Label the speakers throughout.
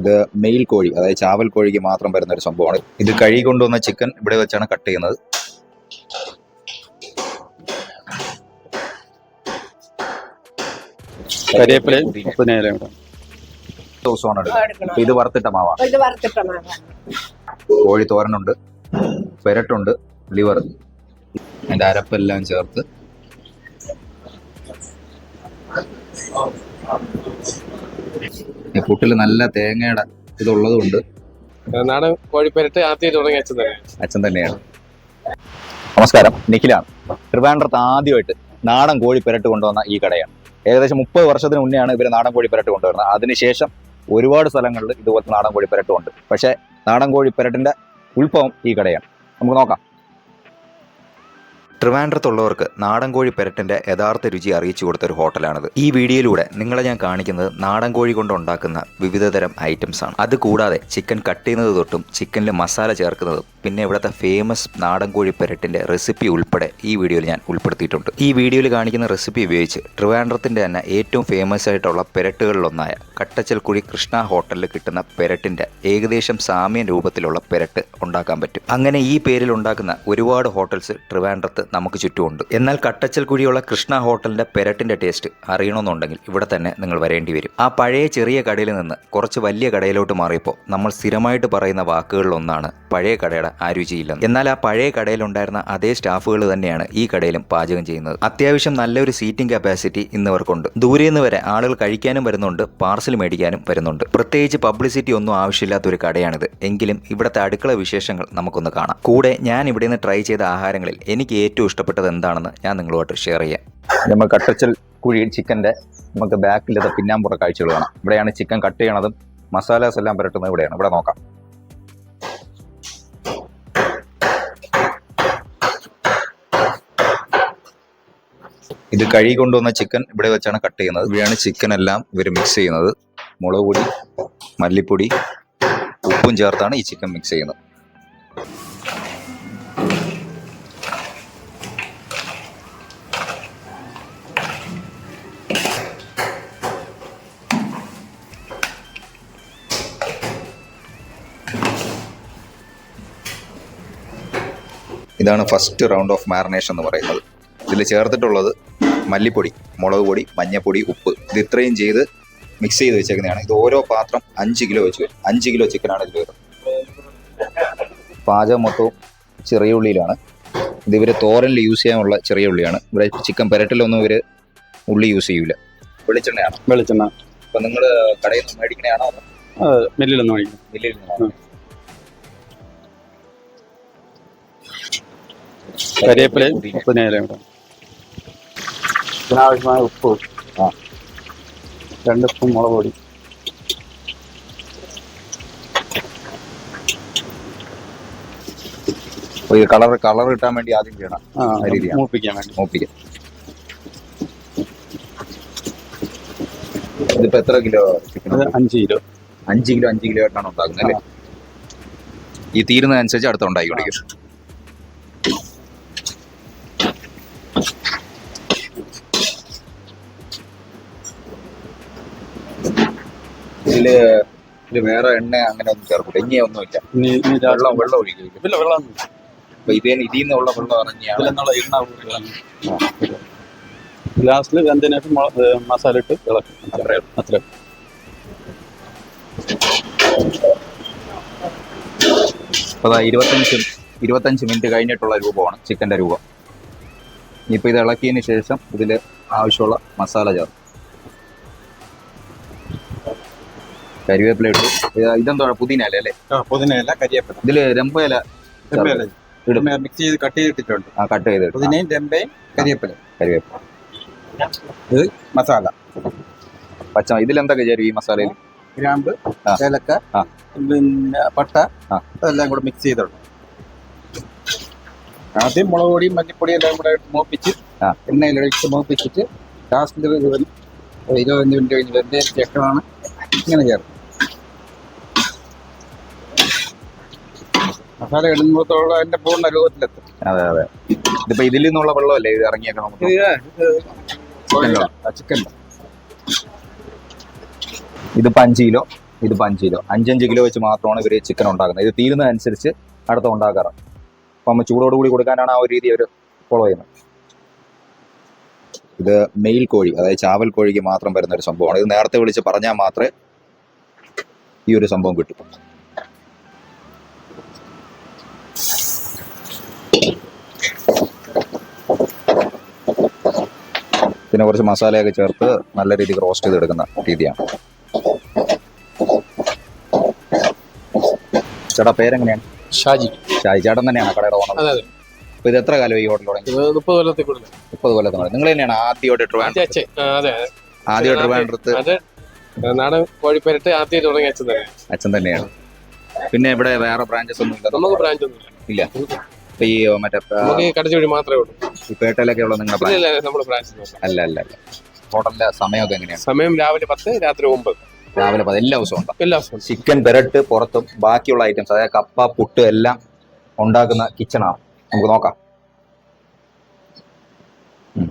Speaker 1: ഇത് മെയിൽ കോഴി അതായത് ചാവൽ കോഴിക്ക് മാത്രം വരുന്ന ഒരു സംഭവമാണ്. ഇത് കഴുകി കൊണ്ടുവന്ന ചിക്കൻ ഇവിടെ വെച്ചാണ് കട്ട് ചെയ്യുന്നത്.
Speaker 2: കരിവേപ്പിലയും
Speaker 1: ദിവസമാണ് ഇത്. വറുത്തിട്ട മാവാണ്. കോഴി തോരനുണ്ട് പെരട്ടുണ്ട് ലിവർ. അതിന്റെ അരപ്പെല്ലാം ചേർത്ത് പുട്ടിൽ നല്ല തേങ്ങയുടെ ഇതുള്ളത് കൊണ്ട്
Speaker 3: നാടൻ കോഴിപ്പരട്ട് ആദ്യം തുടങ്ങി അച്ഛൻ തന്നെ.
Speaker 1: അച്ഛൻ തന്നെയാണ്. നമസ്കാരം. നിഖിലാണ്. ട്രിവാൻഡ്രത്ത് ആദ്യമായിട്ട് നാടൻ കോഴി പെരട്ട് കൊണ്ടുവന്ന ഈ കടയാണ്. ഏകദേശം മുപ്പത് വർഷത്തിന് മുന്നെയാണ് ഇവർ നാടൻ കോഴി പെരട്ട് കൊണ്ടുവരുന്നത്. അതിനുശേഷം ഒരുപാട് സ്ഥലങ്ങളിൽ ഇതുപോലത്തെ നാടൻ കോഴി പെരട്ടും ഉണ്ട്. പക്ഷേ നാടൻ കോഴി പെരട്ടിന്റെ ഉത്ഭവം ഈ കടയാണ്. നമുക്ക് നോക്കാം. ട്രിവാൻഡ്രത്തുള്ളവർക്ക് നാടൻ കോഴി പെരട്ടിന്റെ യഥാർത്ഥ രുചി അറിയിച്ചു കൊടുത്ത ഒരു ഹോട്ടലാണിത്. ഈ വീഡിയോയിലൂടെ നിങ്ങളെ ഞാൻ കാണിക്കുന്നത് നാടൻ കോഴി കൊണ്ട് ഉണ്ടാക്കുന്ന വിവിധതരം ഐറ്റംസ് ആണ്. അത് കൂടാതെ ചിക്കൻ കട്ട് ചെയ്യുന്നത് തൊട്ടും ചിക്കനിൽ മസാല ചേർക്കുന്നതും പിന്നെ ഇവിടുത്തെ ഫേമസ് നാടൻ കോഴി പെരട്ടിന്റെ റെസിപ്പി ഉൾപ്പെടെ ഈ വീഡിയോയിൽ ഞാൻ ഉൾപ്പെടുത്തിയിട്ടുണ്ട്. ഈ വീഡിയോയിൽ കാണിക്കുന്ന റെസിപ്പി ഉപയോഗിച്ച് ട്രിവാൻഡ്രത്തിന്റെ തന്നെ ഏറ്റവും ഫേമസ് ആയിട്ടുള്ള പെരട്ടുകളിലൊന്നായ കട്ടച്ചൽക്കുഴി കൃഷ്ണ ഹോട്ടലിൽ കിട്ടുന്ന പെരട്ടിന്റെ ഏകദേശം സാമ്യ രൂപത്തിലുള്ള പെരട്ട് ഉണ്ടാക്കാൻ പറ്റും. അങ്ങനെ ഈ പേരിൽ ഉണ്ടാക്കുന്ന ഒരുപാട് ഹോട്ടൽസ് ട്രിവാൻഡ്രത്ത് നമുക്ക് ചുറ്റുമുണ്ട്. എന്നാൽ കട്ടച്ചൽ കുഴിയുള്ള കൃഷ്ണ ഹോട്ടലിന്റെ പെരട്ടിന്റെ ടേസ്റ്റ് അറിയണമെന്നുണ്ടെങ്കിൽ ഇവിടെ തന്നെ നിങ്ങൾ വരേണ്ടി വരും. ആ പഴയ ചെറിയ കടയിൽ നിന്ന് കുറച്ച് വലിയ കടയിലോട്ട് മാറിയപ്പോൾ നമ്മൾ സ്ഥിരമായിട്ട് പറയുന്ന വാക്കുകളിലൊന്നാണ് പഴയ കടയുടെ ആ രുചിയില്ലെന്ന്. എന്നാൽ ആ പഴയ കടയിലുണ്ടായിരുന്ന അതേ സ്റ്റാഫുകൾ തന്നെയാണ് ഈ കടയിലും പാചകം ചെയ്യുന്നത്. അത്യാവശ്യം നല്ലൊരു സീറ്റിംഗ് കപ്പാസിറ്റി ഇന്നിവർക്കുണ്ട്. ദൂരെ നിന്ന് വരെ ആളുകൾ കഴിക്കാനും വരുന്നുണ്ട് പാർസൽ മേടിക്കാനും വരുന്നുണ്ട്. പ്രത്യേകിച്ച് പബ്ലിസിറ്റി ഒന്നും ആവശ്യമില്ലാത്ത ഒരു കടയാണിത്. എങ്കിലും ഇവിടുത്തെ അടുക്കള വിശേഷങ്ങൾ നമുക്കൊന്ന് കാണാം. കൂടെ ഞാൻ ഇവിടെ നിന്ന് ട്രൈ ചെയ്ത ആഹാരങ്ങളിൽ എനിക്ക് ഏറ്റവും ഇഷ്ടപ്പെട്ടത് എന്താണെന്ന് ഞാൻ നിങ്ങളുമായിട്ട് ഷെയർ ചെയ്യാം. നമ്മൾ കട്ടച്ചൽ കുഴി ചിക്കന്റെ നമുക്ക് ബാക്കിലത്തെ പിന്നാമ്പുറ കാഴ്ചകൾ കാണാം. ഇവിടെയാണ് ചിക്കൻ കട്ട് ചെയ്യണതും മസാലാസ് എല്ലാം പുരട്ടുന്നത് ഇവിടെയാണ്. ഇവിടെ നോക്കാം. ഇത് കഴുകി കൊണ്ടുവന്ന ചിക്കൻ ഇവിടെ വെച്ചാണ് കട്ട് ചെയ്യുന്നത്. ഇവിടെയാണ് ചിക്കൻ എല്ലാം ഇവർ മിക്സ് ചെയ്യുന്നത്. മുളക് പൊടി മല്ലിപ്പൊടി ഉപ്പും ചേർത്താണ് ഈ ചിക്കൻ മിക്സ് ചെയ്യുന്നത്. ഇതാണ് ഫസ്റ്റ് റൗണ്ട് ഓഫ് മാറിനേഷൻ എന്ന് പറയുന്നത്. ഇതിൽ ചേർത്തിട്ടുള്ളത് മല്ലിപ്പൊടി മുളക് പൊടി മഞ്ഞപ്പൊടി ഉപ്പ്. ഇത് ഇത്രയും ചെയ്ത് മിക്സ് ചെയ്ത് വെച്ചേക്കുന്നതാണ്. ഇത് ഓരോ പാത്രം അഞ്ച് കിലോ വെച്ച് വരും. അഞ്ച് കിലോ ചിക്കനാണ് ഇതിൽ വരുന്നത്. പാചകം മൊത്തവും ചെറിയ ഉള്ളിയിലാണ്. ഇത് ഇവർ തോരനിൽ യൂസ് ചെയ്യാനുള്ള ചെറിയ ഉള്ളിയാണ്. ഇവിടെ ചിക്കൻ പെരട്ടിലൊന്നും ഇവർ ഉള്ളി യൂസ് ചെയ്യൂല. വെളിച്ചെണ്ണയാണ്.
Speaker 2: വെളിച്ചെണ്ണ.
Speaker 1: അപ്പം നിങ്ങൾ കടയിൽ നിന്ന് മേടിക്കണയാണോ
Speaker 2: മില്ലിലൊന്നും ഒഴിക്കും
Speaker 1: മില്ലിൽ നിന്നാണോ?
Speaker 2: കരിവേപ്പിലയും പുതിനയിലയും കൂടെ ഇതിനാവശ്യമായ ഉപ്പ്.
Speaker 1: ആ.
Speaker 2: രണ്ട് സ്പൂൺ മുളക് പൊടി.
Speaker 1: ഈ കളർ കളർ കിട്ടാൻ വേണ്ടി ആദ്യം ചെയ്യണം.
Speaker 2: ആ. മൂപ്പിക്കാൻ വേണ്ടി.
Speaker 1: മൂപ്പിക്കാം. ഇതിപ്പോ എത്ര കിലോ ചിക്കൻ
Speaker 2: അത് അഞ്ച് കിലോ.
Speaker 1: അഞ്ച് കിലോ അഞ്ച് കിലോ ആയിട്ടാണ് ഉണ്ടാക്കുന്നത് അല്ലേ? ഈ തീരുന്നതനുസരിച്ച് അടുത്ത ഉണ്ടാക്കിക്കൊണ്ടിരിക്കും ഇതിൽ ഇതിൽ വേറെ എണ്ണ അങ്ങനെ ഒന്നും ചേർക്കൂല. ഇനി ഒന്നുമില്ല. വെള്ളം വെള്ളം ഒഴിക്കില്ല
Speaker 2: ഇല്ല വെള്ളം
Speaker 1: അപ്പൊ ഇതിൽ ഇതിൽ നിന്നുള്ള വെള്ളം ഇറങ്ങിയാണ്
Speaker 2: എണ്ണ ലാസ്റ്റിൽ വെന്തതിന് ശേഷം മുളക് മസാല ഇട്ട് ഇളക്കും.
Speaker 1: അത്രേ
Speaker 2: അത്ര
Speaker 1: അപ്പൊ ദാ ഇരുപത്തഞ്ച് ഇരുപത്തഞ്ച് മിനിറ്റ് കഴിഞ്ഞിട്ടുള്ള രൂപമാണ് ചിക്കന്റെ രൂപം. ഇപ്പോൾ ഇത് ഇളക്കിയതിന് ശേഷം ഇതിൽ ആവശ്യമുള്ള മസാല ചേർക്കും. കരിവേപ്പില ഇട്ടു ഇത് ഇതെന്താ പുതിന അല്ലേ? അല്ലേ?
Speaker 3: പുതിനയില കരിയേപ്പില.
Speaker 1: ഇതിൽ രമ്പയില
Speaker 3: രമ്പയില.
Speaker 1: ഇടും.
Speaker 3: മിക്സ് ചെയ്ത് കട്ട് ചെയ്തിട്ടുണ്ട്
Speaker 1: ആ കട്ട് ചെയ്ത്
Speaker 3: പുതിനയും രമ്പയും കരിയേപ്പില.
Speaker 1: കരിവേപ്പില
Speaker 3: ഇത് മസാല.
Speaker 1: പച്ച ഇതിലെന്തൊക്കെ ചേരും ഈ മസാലയിൽ?
Speaker 3: ഗ്രാമ്പ്
Speaker 1: ആ.
Speaker 3: ഏലക്ക പിന്നെ പട്ട അതെല്ലാം കൂടെ മിക്സ് ചെയ്തിട്ടുണ്ട് ആദ്യം മുളക് പൊടിയും മല്ലിപ്പൊടിയും എല്ലാം കൂടെ മോപ്പിച്ച്
Speaker 1: ആ.
Speaker 3: എണ്ണയിലൊഴിച്ച് മോപ്പിച്ചിട്ട് ലാസ്റ്റിൽ ഇരുപത്തഞ്ച് മിനിറ്റ് കഴിഞ്ഞ് വെന്തതിന് ശേഷമാണ് ഇങ്ങനെ ചേർക്കുന്നത്. മസാല ഇടുമ്പോഴത്തോളം അതിന്റെ പൂർണ രൂപത്തിലെത്തും.
Speaker 1: അതെ അതെ. ഇതിപ്പോ ഇതിൽ നിന്നുള്ള വെള്ളമല്ലേ ഇത് ഇറങ്ങിയൊക്കെ നമുക്ക്
Speaker 3: ചിക്കൻ
Speaker 1: ഇത് അഞ്ച് കിലോ ഇത് അഞ്ച് കിലോ. അഞ്ചഞ്ച് കിലോ വെച്ച് മാത്രമാണ് ഇവർ ചിക്കൻ ഉണ്ടാക്കുന്നത്. ഇത് തീരുന്നതനുസരിച്ച് അടുത്ത ഉണ്ടാക്കാറ്. അപ്പം നമ്മൾ ചൂടോടുകൂടി കൊടുക്കാനാണ് ആ ഒരു രീതി അവർ ഫോളോ ചെയ്യുന്നത്. ഇത് മെയിൽ കോഴി അതായത് ചാവൽ കോഴിക്ക് മാത്രം വരുന്ന ഒരു സംഭവമാണ്. ഇത് നേരത്തെ വിളിച്ച് പറഞ്ഞാൽ മാത്രമേ ഈ ഒരു സംഭവം കിട്ടൂ. പിന്നെ കുറച്ച് മസാലയൊക്കെ ചേർത്ത് നല്ല രീതിക്ക് റോസ്റ്റ് ചെയ്തെടുക്കുന്ന രീതിയാണ്. ചേട്ടാ പേരെങ്ങനെയാണ്?
Speaker 4: ഷാജി.
Speaker 1: ഷാജി ചേട്ടൻ തന്നെയാണ് കടയുടെ ഓണർ അപ്പൊ ഇത് എത്ര കാലമായി ഈ ഹോട്ടൽ തുടങ്ങി
Speaker 4: മുപ്പത് കൊല്ലത്തിൽ കൂടുതൽ.
Speaker 1: മുപ്പത് കൊല്ലത്തിന് നിങ്ങൾ തന്നെയാണ് ആദ്യമായിട്ട് ട്രിവാൻഡ്രം
Speaker 4: അച്ഛൻ അതെ അതെ.
Speaker 1: ആദ്യമായിട്ട് ട്രിവാൻഡ്രത്ത്?
Speaker 4: നാടൻ കോഴിപ്പരട്ട് ആദ്യം തുടങ്ങി അച്ഛൻ തന്നെ
Speaker 1: അച്ഛൻ തന്നെയാണ്. പിന്നെ ഇവിടെ വേറെ ബ്രാഞ്ചസ് ഒന്നും ഇല്ല?
Speaker 4: നമുക്ക് ബ്രാഞ്ച് ഒന്നും
Speaker 1: ഇല്ല. ഈ മറ്റേ
Speaker 4: നമുക്ക് കടച്ചുവഴി മാത്രമേ ഉള്ളൂ.
Speaker 1: ഈ പേട്ടയിലൊക്കെ ഉള്ള നിങ്ങളുടെ ബ്രാഞ്ച്
Speaker 4: ഇല്ല ഇല്ല നമ്മുടെ ബ്രാഞ്ച്
Speaker 1: അല്ല അല്ല അല്ല. ഹോട്ടലിലെ സമയമൊക്കെ എങ്ങനെയാണ്?
Speaker 4: സമയം രാവിലെ പത്ത് രാത്രി ഒമ്പത്.
Speaker 1: രാവിലെ പത്ത് എല്ലാ ദിവസവും ഉണ്ടാവും
Speaker 4: എല്ലാ ദിവസവും
Speaker 1: ചിക്കൻ പെരട്ട് പുറത്തും ബാക്കിയുള്ള ഐറ്റംസ് അതായത് കപ്പ പുട്ട് എല്ലാം ഉണ്ടാക്കുന്ന കിച്ചണാണ് നമുക്ക് നോക്കാം. ഉം.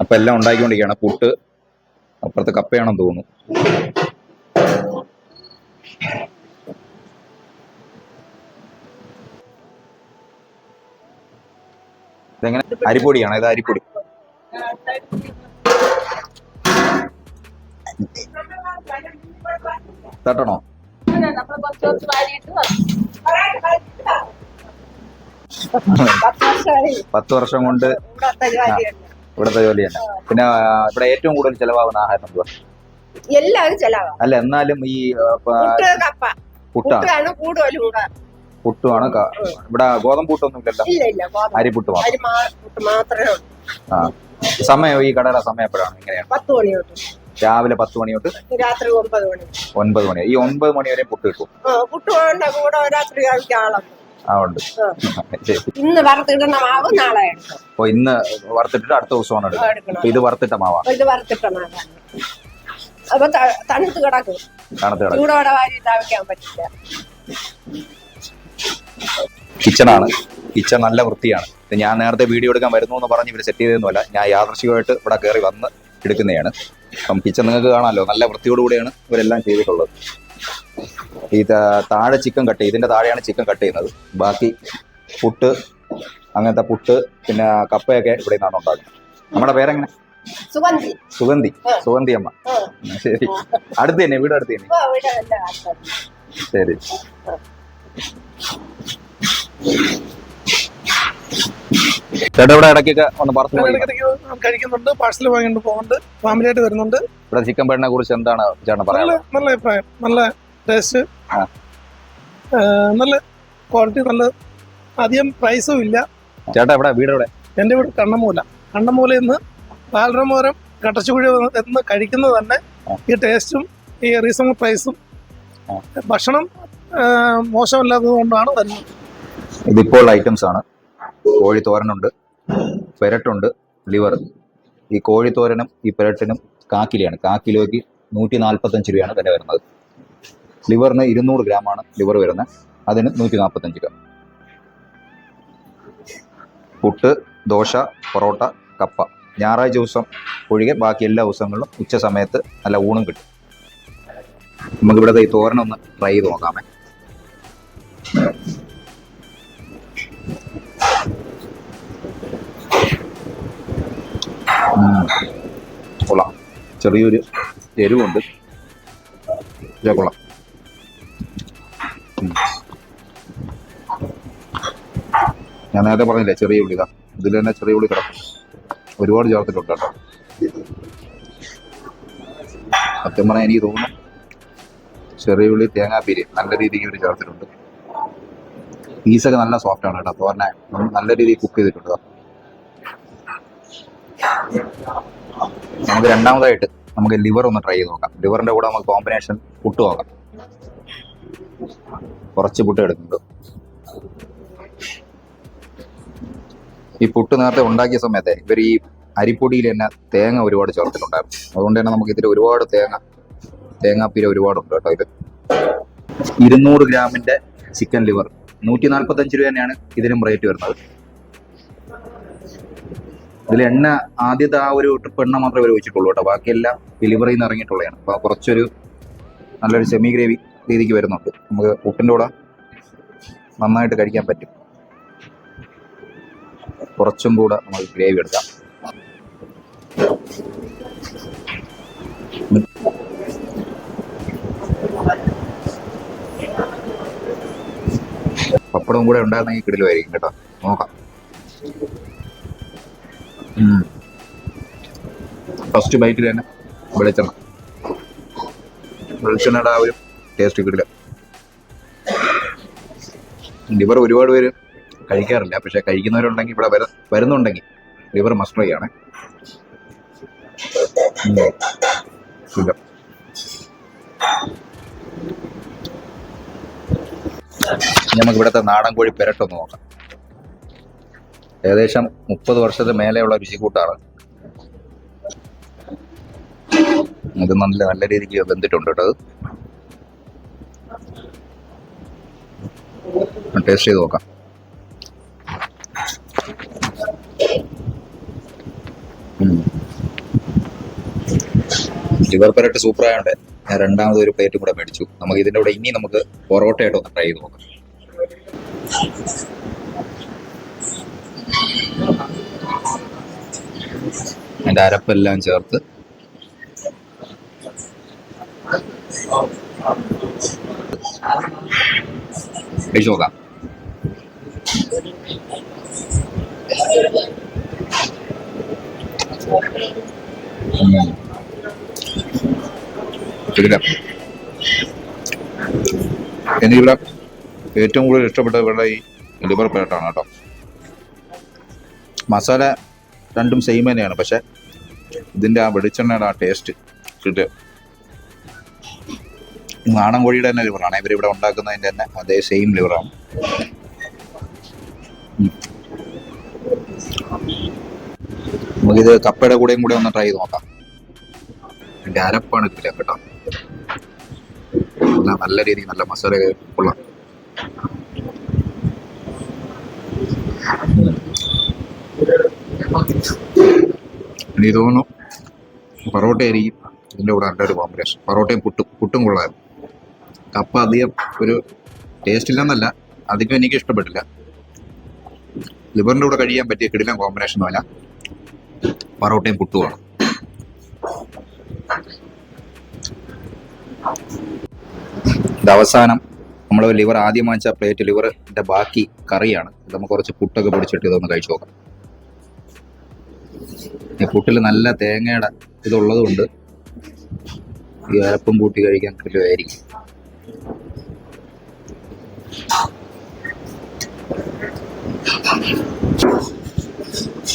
Speaker 1: അപ്പൊ എല്ലാം ഉണ്ടാക്കിക്കൊണ്ടിരിക്കുകയാണ് പുട്ട് അപ്പുറത്ത് കപ്പയാണെന്ന് തോന്നുന്നു. ഇതെങ്ങനെ? അരിപ്പൊടിയാണ്? ഇത് അരിപ്പൊടി? തട്ടണോ?
Speaker 5: പത്ത്
Speaker 1: വർഷം കൊണ്ട്
Speaker 5: ഇവിടുത്തെ
Speaker 1: ജോലിയല്ല പിന്നെ ഇവിടെ ഏറ്റവും കൂടുതൽ ചെലവാകുന്ന ആഹാരം എന്തുവാ?
Speaker 5: എല്ലാവരും ചെലവാ
Speaker 1: അല്ല എന്നാലും ഈ പുട്ടാണ്.
Speaker 5: കൂടുതലും
Speaker 1: പുട്ടുമാണ് ഇവിടെ ഗോതമ്പ് പുട്ടൊന്നും ഇല്ലല്ലോ
Speaker 5: ഇല്ല ഇല്ല ഗോതമ്പ്
Speaker 1: അരിപുട്ട്
Speaker 5: മാത്രമേ
Speaker 1: ആ. സമയം ഈ കടയുടെ സമയം എപ്പോഴാണ്? ഇങ്ങനെയാണ്.
Speaker 5: പത്ത് മണി തൊട്ട്.
Speaker 1: രാവിലെ പത്ത് മണി തൊട്ട്
Speaker 5: രാത്രി ഒമ്പത് മണി.
Speaker 1: ഒൻപത് മണി. ഈ ഒൻപത് മണി വരെ പുട്ട് കിട്ടും.
Speaker 5: പുട്ട് വേണ്ട കൂടെ രാത്രി
Speaker 1: ഉണ്ട്.
Speaker 5: ഇന്ന് വറുത്തിടുന്ന മാവ് നാളെ ഓ
Speaker 1: അപ്പൊ ഇന്ന് വറുത്തിട്ടിട്ട് അടുത്ത ദിവസമാണ്
Speaker 5: എടുക്കണം.
Speaker 1: ഇത് വറുത്തിട്ട മാവാണ്.
Speaker 5: ഇത് വറുത്തിട്ട മാവാണ്. അപ്പൊ തണുത്ത് കിടക്കും.
Speaker 1: കാണത്തെ കിടക്കും.
Speaker 5: ചൂടോടെ വാരി ഇതാക്കാൻ പറ്റില്ല.
Speaker 1: കിച്ചണാണ്. കിച്ചൺ നല്ല വൃത്തിയാണ്. ഇത് ഞാൻ നേരത്തെ വീഡിയോ എടുക്കാൻ വരുന്നു എന്ന് പറഞ്ഞ് ഇവർ സെറ്റ് ചെയ്തൊന്നുമല്ല ഞാൻ യാദർശികമായിട്ട് ഇവിടെ കയറി വന്ന് എടുക്കുന്നതാണ്. അപ്പം കിച്ചൺ നിങ്ങൾക്ക് കാണാമല്ലോ. നല്ല വൃത്തിയോടുകൂടിയാണ് ഇവരെല്ലാം ചെയ്തിട്ടുള്ളത്. ഈ താഴെ ചിക്കൻ കട്ട് ഇതിന്റെ താഴെയാണ് ചിക്കൻ കട്ട് ചെയ്യുന്നത്. ബാക്കി പുട്ട് അങ്ങനത്തെ പുട്ട് പിന്നെ കപ്പയൊക്കെ ഇവിടെ നിന്നാണ് ഉണ്ടാക്കുന്നത്. നമ്മുടെ പേരെങ്ങനെ?
Speaker 5: സുഗന്ധി.
Speaker 1: സുഗന്ധി. സുഗന്ധി അമ്മ. ശരി. അടുത്ത് തന്നെ വീട് അടുത്ത് തന്നെ. ശരി. ചേട്ടാ ഇവിടെ ഇടയ്ക്കൊക്കെ ഒന്ന് പറഞ്ഞു പോയി
Speaker 6: ഇടയ്ക്കിടയ്ക്ക് കഴിക്കുന്നുണ്ട് പാഴ്സൽ വാങ്ങിക്കൊണ്ട് പോകുന്നുണ്ട് ഫാമിലിയായിട്ട് വരുന്നുണ്ട്.
Speaker 1: ഇവിടെ ചിക്കൻ പേടിനെ കുറിച്ച് എന്താണ് ചേട്ടൻ
Speaker 6: നല്ല
Speaker 1: പറയാനുള്ളത്?
Speaker 6: നല്ല അഭിപ്രായം നല്ല ടേസ്റ്റ്
Speaker 1: ആ.
Speaker 6: നല്ല ക്വാളിറ്റി നല്ല അധികം പ്രൈസും ഇല്ല.
Speaker 1: ചേട്ടാ ഇവിടെ വീട് ഇവിടെ
Speaker 6: എന്റെ വീട് കണ്ണമൂല. ഇന്ന് നിന്ന് ബാലരമോരം കട്ടച്ചുകുഴി എന്ന് കഴിക്കുന്നത് തന്നെ ഈ ടേസ്റ്റും ഈ റീസണബിൾ പ്രൈസും
Speaker 1: ആ.
Speaker 6: ഭക്ഷണം മോശമല്ലാത്തത് കൊണ്ടാണ് വരുന്നത്
Speaker 1: ഇതിപ്പോൾ ഐറ്റംസ് ആണ്. കോഴി തോരനുണ്ട് പെരട്ടുണ്ട് ലിവർ ഈ കോഴി തോരനും ഈ പെരട്ടിനും കാക്കിലയാണ്. കാക്കിലോയ്ക്ക് നൂറ്റി നാൽപ്പത്തഞ്ച് രൂപയാണ് വില വരുന്നത്. ലിവറിന് ഇരുന്നൂറ് ഗ്രാമാണ് ലിവർ വരുന്നത്. അതിന് നൂറ്റി നാൽപ്പത്തഞ്ച് രൂപ. പുട്ട് ദോശ പൊറോട്ട കപ്പ. ഞായറാഴ്ച ദിവസം ഒഴികെ ബാക്കി എല്ലാ ദിവസങ്ങളിലും ഉച്ച സമയത്ത് നല്ല ഊണും കിട്ടും. നമുക്ക് ഇവിടുത്തെ ഈ തോരനൊന്ന് ട്രൈ ചെയ്ത് നോക്കാമേ. കൊള്ളാം. ചെറിയൊരു എരിവുണ്ട്. കൊള്ളാം. ഞാൻ നേരത്തെ പറഞ്ഞില്ലേ ചെറിയ ഉള്ളി ഇതാ. ഇതിൽ തന്നെ ചെറിയ ഉള്ളി കിടക്കും. ഒരുപാട് ചേർത്തിട്ടുണ്ട് കേട്ടോ. സത്യം പറഞ്ഞാൽ എനിക്ക് തോന്നുന്നു ചെറിയ ഉള്ളി തേങ്ങാപ്പീര് നല്ല രീതിക്ക് ഒരു ചേർത്തിട്ടുണ്ട്. പീസൊക്കെ നല്ല സോഫ്റ്റ് ആണ് കേട്ടോ. തോരനെ നല്ല രീതിയിൽ കുക്ക് ചെയ്തിട്ടുണ്ട് നമുക്ക് രണ്ടാമതായിട്ട് നമുക്ക് ലിവർ ഒന്ന് ട്രൈ ചെയ്ത് നോക്കാം. ലിവറിന്റെ കൂടെ നമുക്ക് കോമ്പിനേഷൻ പുട്ട് നോക്കാം. കുറച്ച് പുട്ട് എടുക്കുന്നുണ്ട്. ഈ പുട്ട് നേരത്തെ ഉണ്ടാക്കിയ സമയത്തെ ഇവർ ഈ അരിപ്പൊടിയിൽ തന്നെ തേങ്ങ ഒരുപാട് ചേർത്തിട്ടുണ്ടായിരുന്നു. അതുകൊണ്ട് തന്നെ നമുക്ക് ഇതിൽ ഒരുപാട് തേങ്ങ തേങ്ങാപ്പീര ഒരുപാടുണ്ട് കേട്ടോ ഇത്. ഇരുന്നൂറ് ഗ്രാമിന്റെ ചിക്കൻ ലിവർ നൂറ്റി നാൽപ്പത്തഞ്ച് രൂപ തന്നെയാണ് ഇതിനും റേറ്റ് വരുന്നത്. ഇതിൽ എണ്ണ ആദ്യത്തെ ആ ഒരു ട്രിപ്പ് എണ്ണ മാത്രമേ ഇവർ വെച്ചിട്ടുള്ളൂ കേട്ടോ. ബാക്കിയെല്ലാം ഡെലിവറിയിൽ നിന്ന് ഇറങ്ങിയിട്ടുള്ളതാണ്. അപ്പോൾ കുറച്ചൊരു നല്ലൊരു സെമി ഗ്രേവി രീതിക്ക് വരുന്നുണ്ട്. നമുക്ക് പുട്ടിന്റെ കൂടെ നന്നായിട്ട് കഴിക്കാൻ പറ്റും. കുറച്ചും കൂടെ നമുക്ക് ഗ്രേവി എടുക്കാം. പപ്പടവും കൂടെ ഉണ്ടായിരുന്നെങ്കിൽ കിടിലുമായിരിക്കും കേട്ടോ. നോക്കാം. ഫസ്റ്റ് ബൈറ്റിൽ തന്നെ വെളിച്ചെണ്ണ. വെളിച്ചെണ്ണയുടെ ആ ഒരു ടേസ്റ്റ് കിടില. ലിവർ ഒരുപാട് പേര് കഴിക്കാറില്ല. പക്ഷെ കഴിക്കുന്നവരുണ്ടെങ്കിൽ ഇവിടെ വര വരുന്നുണ്ടെങ്കിൽ ലിവർ മസ്റ്റ് ട്രൈ ആണ്. ഇനി നമുക്ക് ഇവിടുത്തെ നാടൻ കോഴി പെരട്ടൊന്ന് നോക്കാം. ഏകദേശം മുപ്പത് വർഷത്തെ മേലെയുള്ള രുചിക്കൂട്ടാണ് ഇത് നല്ല നല്ല രീതിക്ക് വെന്തിട്ടുണ്ട് കേട്ടോ ടേസ്റ്റ് ചെയ്ത് നോക്കാം. ലിവർ പെരട്ട് സൂപ്പർ ആയതുകൊണ്ട് രണ്ടാമത് ഒരു പ്ലേറ്റും കൂടെ മേടിച്ചു. നമുക്ക് ഇതിന്റെ കൂടെ ഇനി നമുക്ക് പൊറോട്ടയായിട്ട് ഒന്ന് ട്രൈ ചെയ്ത് നോക്കാം. അതിന്റെ അരപ്പെല്ലാം ചേർത്ത്. കഴിച്ചു നോക്കാം. ഇതില്ല എനിക്കിവിടെ ഏറ്റവും കൂടുതൽ ഇഷ്ടപ്പെട്ട ഇവിടെ ഈ ലിവർ പേട്ടാണ് കേട്ടോ. മസാല രണ്ടും സെയിം തന്നെയാണ് പക്ഷെ ഇതിന്റെ ആ വെളിച്ചെണ്ണയുടെ ആ ടേസ്റ്റ് കിട്ടുക. നാടൻ കോഴിയുടെ തന്നെ ലിവറാണ് ഇവിടെ ഉണ്ടാക്കുന്നതിന്റെ തന്നെ അതേ സെയിം ലിവറാണ് നമുക്കിത് കപ്പയുടെ കൂടെയും കൂടെ ഒന്ന് ട്രൈ ചെയ്ത് നോക്കാം. എന്റെ അരപ്പാണ് ഇതില്ല കേട്ടോ. നല്ല നല്ല രീതിയിൽ നല്ല മസാല കൊള്ളാം. എനിക്ക് തോന്നുന്നു പൊറോട്ട ആയിരിക്കും ഇതിന്റെ കൂടെ നല്ലൊരു കോമ്പിനേഷൻ പൊറോട്ടയും പുട്ടും പുട്ടും കൊള്ളാം കപ്പ അധികം ഒരു ടേസ്റ്റ് ഇല്ലെന്നല്ല അധികം എനിക്ക് ഇഷ്ടപ്പെട്ടില്ല. ലിവറിന്റെ കൂടെ കഴിയാൻ പറ്റിയ കിടിലം കോമ്പിനേഷൻ പറഞ്ഞാൽ പൊറോട്ടയും പുട്ടുമാണ്. ഇത് അവസാനം നമ്മൾ ലിവർ ആദ്യം വാങ്ങിച്ച പ്ലേറ്റ് ലിവറിന്റെ ബാക്കി കറിയാണ്. നമുക്ക് കുറച്ച് പുട്ടൊക്കെ പൊടിച്ചിട്ട് ഇതൊന്ന് കഴിച്ചു നോക്കാം. ഈ പുട്ടിൽ നല്ല തേങ്ങയുടെ ഇതുള്ളത് കൊണ്ട് ഈ അരപ്പും കൂട്ടി കഴിക്കാൻ കിട്ടുമായിരിക്കും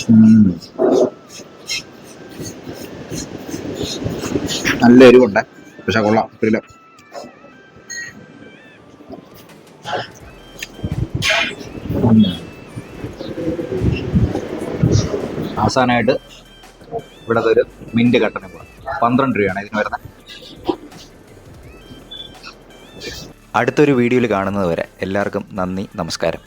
Speaker 1: ഉം. നല്ല എരിവുണ്ട്. പക്ഷെ കൊള്ളാം. അവസാനമായിട്ട് ഇവിടുത്തെ ഒരു മിന്റ് കട്ടണി പോകാം പന്ത്രണ്ട് രൂപയാണ് ഇതിന് വരുന്നത്. അടുത്തൊരു വീഡിയോയിൽ കാണുന്നത് വരെ എല്ലാവർക്കും നന്ദി നമസ്കാരം.